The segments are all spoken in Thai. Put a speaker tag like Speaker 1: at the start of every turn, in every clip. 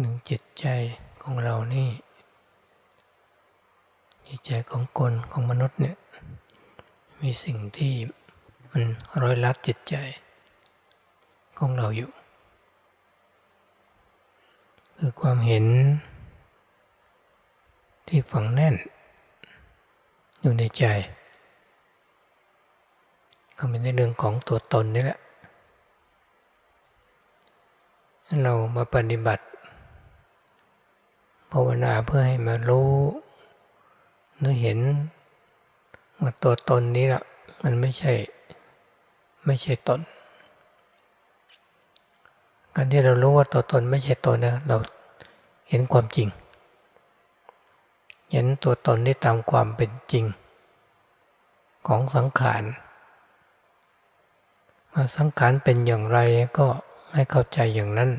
Speaker 1: หนึ่งจิตใจของเรานี่ จิตใจของคนของมนุษย์เนี่ย มีสิ่งที่มันร้อยลัดจิตใจของเราอยู่ คือความเห็นที่ฝังแน่น อยู่ในใจก็เป็นในเรื่องของตัวตนนี่แหละ เรามาปฏิบัติ ภาวนาเพื่อให้มารู้หรือเห็นว่าตัวตนนี้ละมันไม่ใช่ไม่ใช่ตน การที่เรารู้ว่าตัวตนไม่ใช่ตนนะเราเห็นความจริง เห็นตัวตนที่ตามความเป็นจริง ของสังขารมาสังขารเป็นอย่างไรก็ให้เข้าใจอย่างนั้น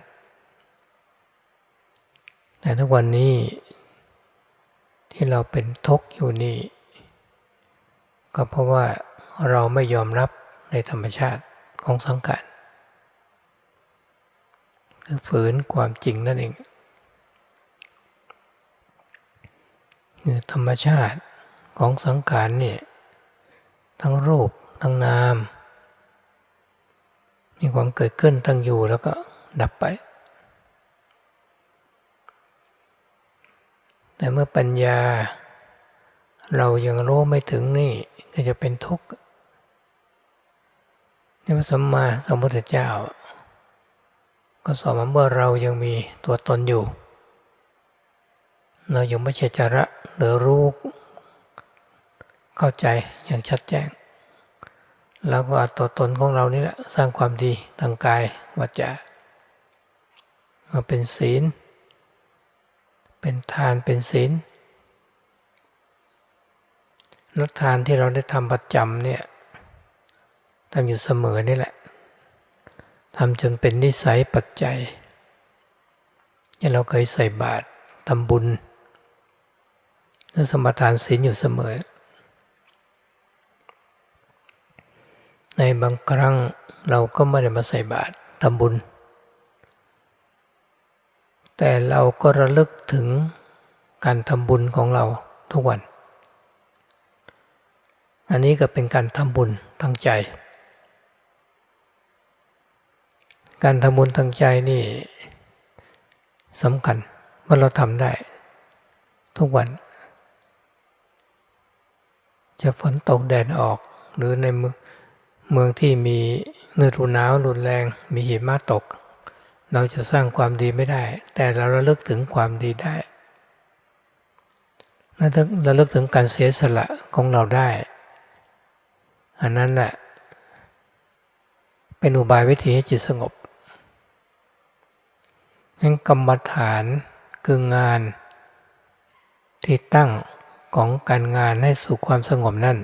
Speaker 1: แต่ทุกวันนี้ที่เราเป็นทุกข์อยู่นี่ ก็เพราะว่าเราไม่ยอมรับในธรรมชาติของสังขารคือฝืนความจริงนั่นเองคือธรรมชาติของสังขารเนี่ยทั้งรูปทั้งนาม มีความเกิดขึ้นตั้งอยู่แล้วก็ดับไป แต่เมื่อปัญญา เรายังรู้ไม่ถึงนี่ก็จะเป็นทุกข์นี่พระสัมมาสัมพุทธเจ้า ก็สอนมาเมื่อเรายังมีตัวตนอยู่ เรายังไม่ใช่จระหรือรู้เข้าใจอย่างชัดแจ้ง แล้วก็เอาตัวตนของเรานี่แหละสร้างความดีทางกายวาจามาเป็นศีล เป็นทานเป็นศีลนักทานที่เราได้ทำประจำเนี่ยทำอยู่เสมอนี่แหละทำจนเป็นนิสัยปัจจัยที่เราเคยใส่บาตรทำบุญและสมทานศีลอยู่เสมอ ในบางครั้งเราก็ไม่ได้มาใส่บาตรทำบุญ แต่เราก็ระลึกถึงการทำบุญของเราทุกวัน อันนี้ก็เป็นการทำบุญทางใจ การทำบุญทางใจนี่สำคัญว่าเราทำได้ ทุกวัน จะฝนตกแดดออกหรือในมือเมืองที่มีฤดูหนาวรุนแรงมีหิมะตก เราจะสร้างความดีไม่ได้ แต่เราระลึกถึงความดีได้นั่นระลึกถึงการเสียสละของเราได้ อันนั้นแหละเป็นอุบายวิธีให้จิตสงบงั้นกรรมฐานคืองานที่ตั้งของการงานให้สู่ความสงบนั่น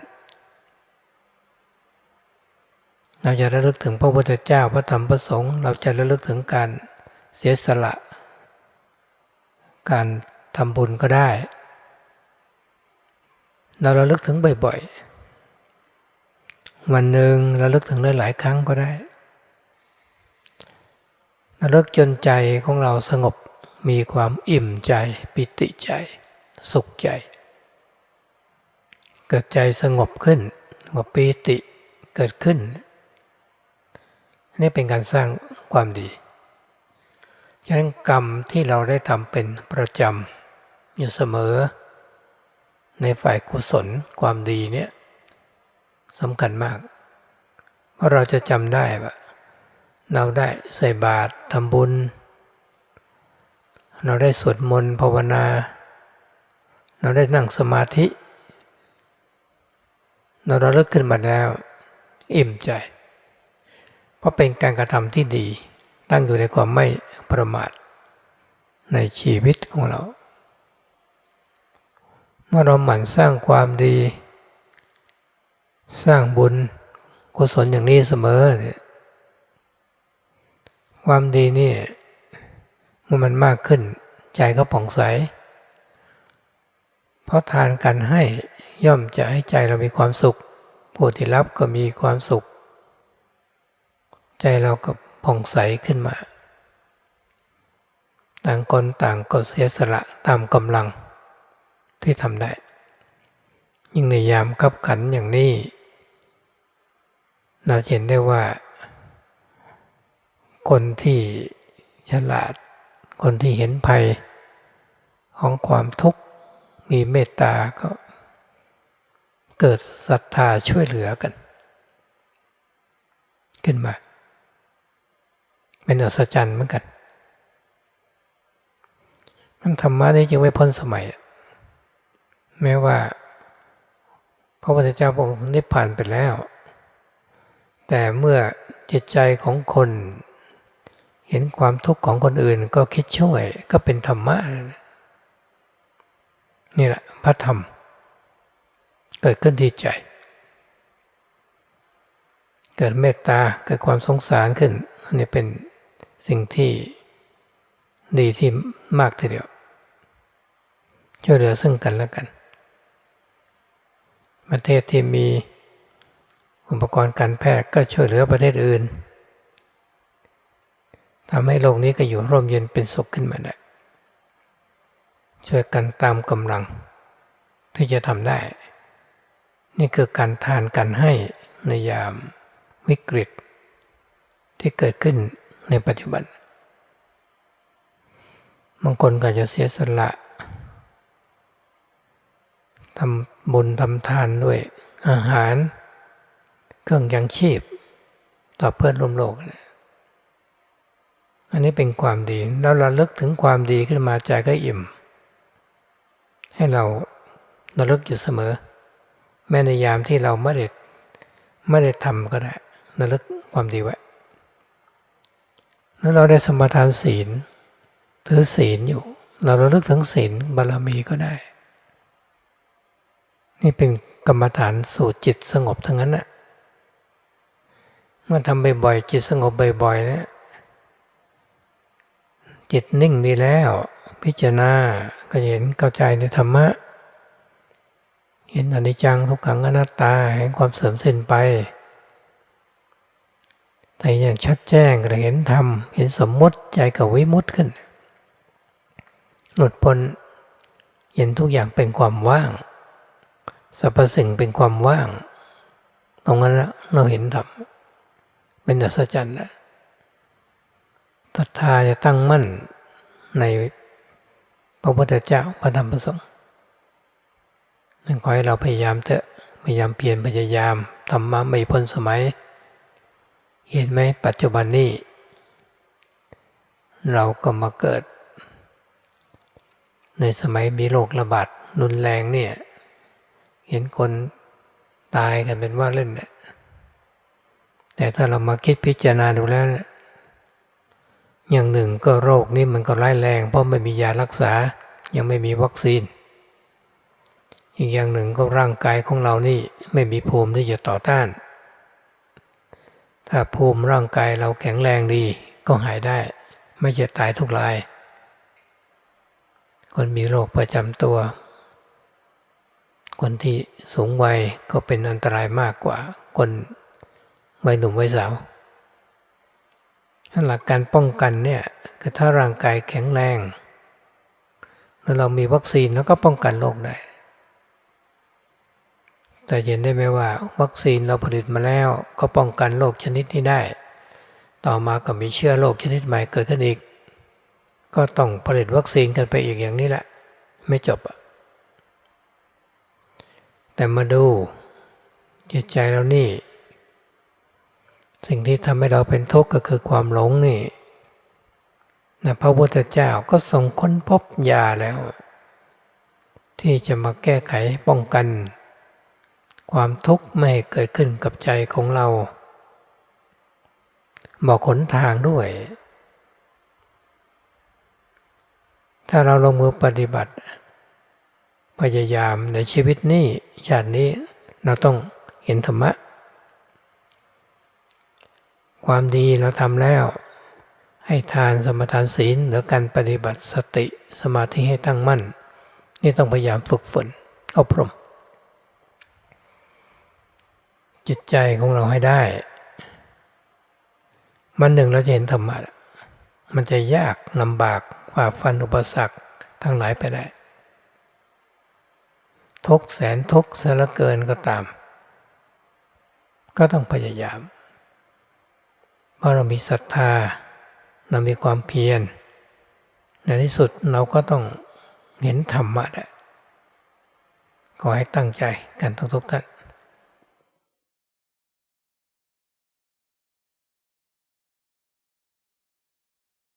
Speaker 1: เราจะระลึกถึงพระพุทธเจ้าพระธรรมพระสงฆ์เราจะระลึกถึงการเสียสละ การทำบุญก็ได้ เราระลึกถึงบ่อยๆ วันหนึ่งเราลึกถึงได้หลายครั้งก็ได้ระลึกจนใจของเราสงบมีความอิ่มใจ ปิติใจ สุขใจ เกิดใจสงบขึ้นว่าปิติเกิดขึ้น นี่เป็นการสร้างความดีฉะนั้นกรรมที่เราได้ทำเป็นประจำอยู่เสมอ ในฝ่ายกุศลความดีเนี่ยสำคัญมาก เพราะเราจะจำได้ว่าเราได้ใส่บาตรทำบุญ เราได้สวดมนต์ภาวนา เราได้นั่งสมาธิ เราเราเลิกขึ้นมาแล้ว อิ่มใจ เพราะเป็นการกระทำที่ดี ตั้งอยู่ในความไม่ประมาทในชีวิตของเรา เมื่อเราหมั่นสร้างความดี สร้างบุญกุศลอย่างนี้เสมอ ความดีนี่เมื่อมันมากขึ้นใจก็ผ่องใส เพราะทานกันให้ย่อมจะให้ใจเรามีความสุขผู้ที่รับก็มีความสุข ใจเราก็ผ่องใสขึ้นมา ต่างคนต่างก็เสียสละตามกำลังที่ทำได้ ยิ่งในยามขับขันอย่างนี้ เราเห็นได้ว่า คนที่ฉลาด คนที่เห็นภัยของความทุกข์มีเมตตาก็เกิดศรัทธาช่วยเหลือกัน ขึ้นมา เป็นอัศจรรย์เหมือนกัน มันธรรมะนี้จึงไม่พ้นสมัย แม้ว่า พระพุทธเจ้าพระองค์นิพพานไปแล้ว แต่เมื่อจิตใจของคน เห็นความทุกข์ของคนอื่นก็คิดช่วยก็เป็นธรรมะ นี่แหละพระธรรม เกิดขึ้นที่ใจเกิดเมตตาเกิดความสงสารขึ้นอันนี้เป็น สิ่งที่ดีที่มากทีเดียว ช่วยเหลือซึ่งกันและกัน ประเทศที่มีอุปกรณ์การแพทย์ก็ช่วยเหลือประเทศอื่นทำให้โลกนี้ก็อยู่ร่มเย็นเป็นสุขขึ้นมาได้ ช่วยกันตามกำลัง ที่จะทำได้ นี่คือการทานกันให้ในยามวิกฤต ที่เกิดขึ้น ในปัจจุบันบางคนก็จะเสียสละทำบุญทำทานด้วยอาหาร เครื่องยังชีพ ต่อเพื่อนร่วมโลก อันนี้เป็นความดี แล้วเราลึกถึงความดีขึ้นมาใจก็อิ่ม ให้เราระลึกอยู่เสมอ แม้ในยามที่เราไม่ได้ไม่ได้ทำก็ได้ระลึกความดีไว้ แล้วเราได้สมทานศีลถือศีลอยู่ เราระลึกถึงศีลบารมีก็ได้ นี่เป็นกรรมฐานสู่จิตสงบทั้งนั้นนะเมื่อทำบ่อยๆจิตสงบบ่อยๆนะจิตนิ่งดีแล้ว พิจารณาก็เห็นเข้าใจในธรรมะ เห็นอนิจจังทุกขังอนัตตาเห็นความเสื่อมสิ้นไป แต่อย่างชัดแจ้งก็เห็นธรรมเห็นสมมุติใจกับวิมุตต์ขึ้น หลุดพ้นเห็นทุกอย่างเป็นความว่างสรรพสิ่งเป็นความว่าง ตรงนั้นเราเห็นธรรมเป็นอัศจรรย์นะศรัทธาจะตั้งมั่นในพระพุทธเจ้าพระธรรมพระสงฆ์นั่นขอให้เราพยายามเถอะพยายามเปลี่ยนพยายามธรรมะไม่พ้นสมัย เห็นไหมปัจจุบันนี้ เราก็มาเกิด ในสมัยมีโรคระบาดรุนแรงเนี่ย เห็นคนตายกันเป็นว่าเล่นเนี่ยแต่ถ้าเรามาคิดพิจารณาดูแล้ว อย่างหนึ่งก็โรคนี้มันก็ร้ายแรง เพราะไม่มียารักษา ยังไม่มีวัคซีน อีกอย่างหนึ่งก็ร่างกายของเรานี่ไม่มีภูมิที่จะต่อต้าน ถ้าภูมิร่างกายเราแข็งแรงดีก็หายได้ ไม่จะตายทุกราย คนมีโรคประจำตัว คนที่สูงวัยก็เป็นอันตรายมากกว่า คนวัยหนุ่มวัยสาวหลักการป้องกันเนี่ยคือถ้าร่างกายแข็งแรง แล้วเรามีวัคซีนแล้วก็ป้องกันโรคได้ แต่เห็นได้ไหมว่า วัคซีนเราผลิตมาแล้ว ก็ป้องกันโรคชนิดนี้ได้ ต่อมาก็มีเชื้อโรคชนิดใหม่เกิดขึ้นอีก ก็ต้องผลิตวัคซีนกันไปอีกอย่างนี้แหละ ไม่จบ แต่มาดูจิตใจเรานี่ สิ่งที่ทำให้เราเป็นทุกข์ก็คือความหลงนี่นะพระพุทธเจ้าก็ทรงค้นพบยาแล้ว ที่จะมาแก้ไขป้องกัน ความทุกข์ไม่เกิดขึ้นกับใจของเรา บอกขนทางด้วย ถ้าเราลงมือปฏิบัติ พยายามในชีวิตนี้ชาตินี้เราต้องเห็นธรรมะ ความดีเราทำแล้ว ให้ทานสมทานศีลหรือการปฏิบัติสติสมาธิให้ตั้งมั่น นี่ต้องพยายามฝึกฝนอบรม จิตใจของเราให้ได้มันหนึ่งเราจะเห็นธรรมะมันจะยากลำบากฝ่าฟันอุปสรรคทั้งหลายไปได้ ทุกแสนทุกสลือเกินก็ตาม ก็ต้องพยายาม เพราะเรามีศรัทธา เรามีความเพียร ในที่สุดเราก็ต้องเห็นธรรมะได้ขอให้ตั้งใจกันทุกๆท่าน